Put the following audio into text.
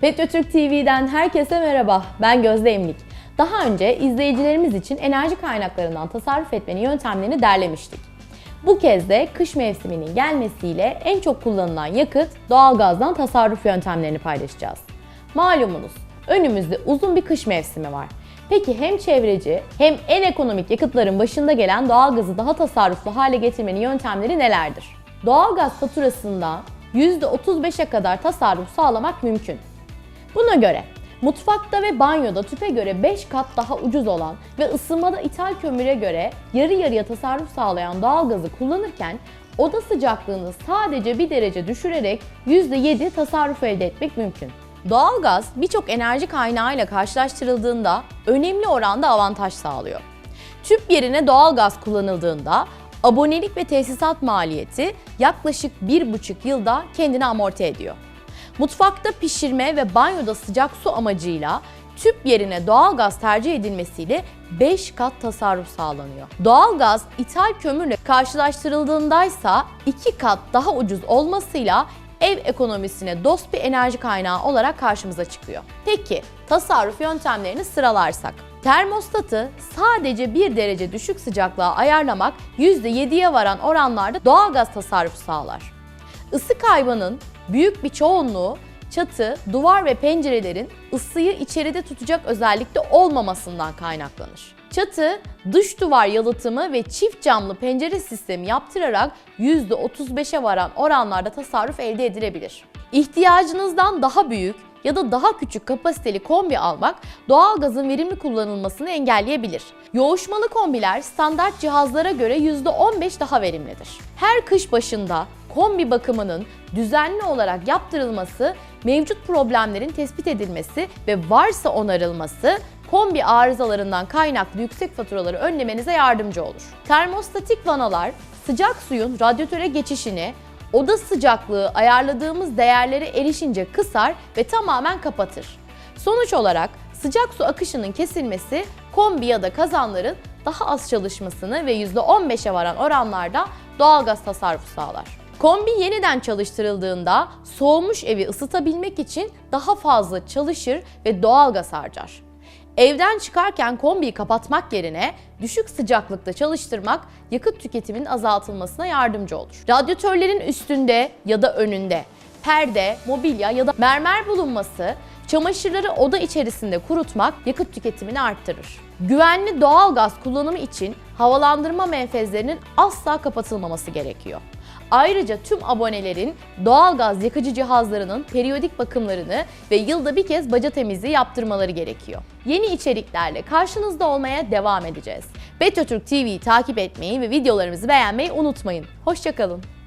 Petrotürk TV'den herkese merhaba. Ben Gözde Emlik. Daha önce izleyicilerimiz için enerji kaynaklarından tasarruf etmenin yöntemlerini derlemiştik. Bu kez de kış mevsiminin gelmesiyle en çok kullanılan yakıt doğalgazdan tasarruf yöntemlerini paylaşacağız. Malumunuz önümüzde uzun bir kış mevsimi var. Peki hem çevreci hem en ekonomik yakıtların başında gelen doğalgazı daha tasarruflu hale getirmenin yöntemleri nelerdir? Doğalgaz faturasında %35'e kadar tasarruf sağlamak mümkün. Buna göre mutfakta ve banyoda tüpe göre 5 kat daha ucuz olan ve ısınmada ithal kömüre göre yarı yarıya tasarruf sağlayan doğalgazı kullanırken oda sıcaklığını sadece 1 derece düşürerek %7 tasarruf elde etmek mümkün. Doğalgaz birçok enerji kaynağıyla karşılaştırıldığında önemli oranda avantaj sağlıyor. Tüp yerine doğalgaz kullanıldığında abonelik ve tesisat maliyeti yaklaşık 1,5 yılda kendini amorti ediyor. Mutfakta pişirme ve banyoda sıcak su amacıyla tüp yerine doğalgaz tercih edilmesiyle 5 kat tasarruf sağlanıyor. Doğalgaz ithal kömürle karşılaştırıldığındaysa 2 kat daha ucuz olmasıyla ev ekonomisine dost bir enerji kaynağı olarak karşımıza çıkıyor. Peki tasarruf yöntemlerini sıralarsak. Termostatı sadece 1 derece düşük sıcaklığa ayarlamak %7'ye varan oranlarda doğalgaz tasarrufu sağlar. Isı kaybının büyük bir çoğunluğu çatı, duvar ve pencerelerin ısıyı içeride tutacak özellikte olmamasından kaynaklanır. Çatı, dış duvar yalıtımı ve çift camlı pencere sistemi yaptırarak %35'e varan oranlarda tasarruf elde edilebilir. İhtiyacınızdan daha büyük ya da daha küçük kapasiteli kombi almak doğalgazın verimli kullanılmasını engelleyebilir. Yoğuşmalı kombiler standart cihazlara göre %15 daha verimlidir. Her kış başında kombi bakımının düzenli olarak yaptırılması, mevcut problemlerin tespit edilmesi ve varsa onarılması kombi arızalarından kaynaklı yüksek faturaları önlemenize yardımcı olur. Termostatik vanalar sıcak suyun radyatöre geçişini oda sıcaklığı ayarladığımız değerlere erişince kısar ve tamamen kapatır. Sonuç olarak sıcak su akışının kesilmesi kombi ya da kazanların daha az çalışmasını ve %15'e varan oranlarda doğalgaz tasarrufu sağlar. Kombi yeniden çalıştırıldığında soğumuş evi ısıtabilmek için daha fazla çalışır ve doğalgaz harcar. Evden çıkarken kombiyi kapatmak yerine düşük sıcaklıkta çalıştırmak yakıt tüketiminin azaltılmasına yardımcı olur. Radyatörlerin üstünde ya da önünde perde, mobilya ya da mermer bulunması çamaşırları oda içerisinde kurutmak yakıt tüketimini arttırır. Güvenli doğal gaz kullanımı için havalandırma menfezlerinin asla kapatılmaması gerekiyor. Ayrıca tüm abonelerin doğalgaz yakıcı cihazlarının periyodik bakımlarını ve yılda bir kez baca temizliği yaptırmaları gerekiyor. Yeni içeriklerle karşınızda olmaya devam edeceğiz. Betotürk TV'yi takip etmeyi ve videolarımızı beğenmeyi unutmayın. Hoşçakalın.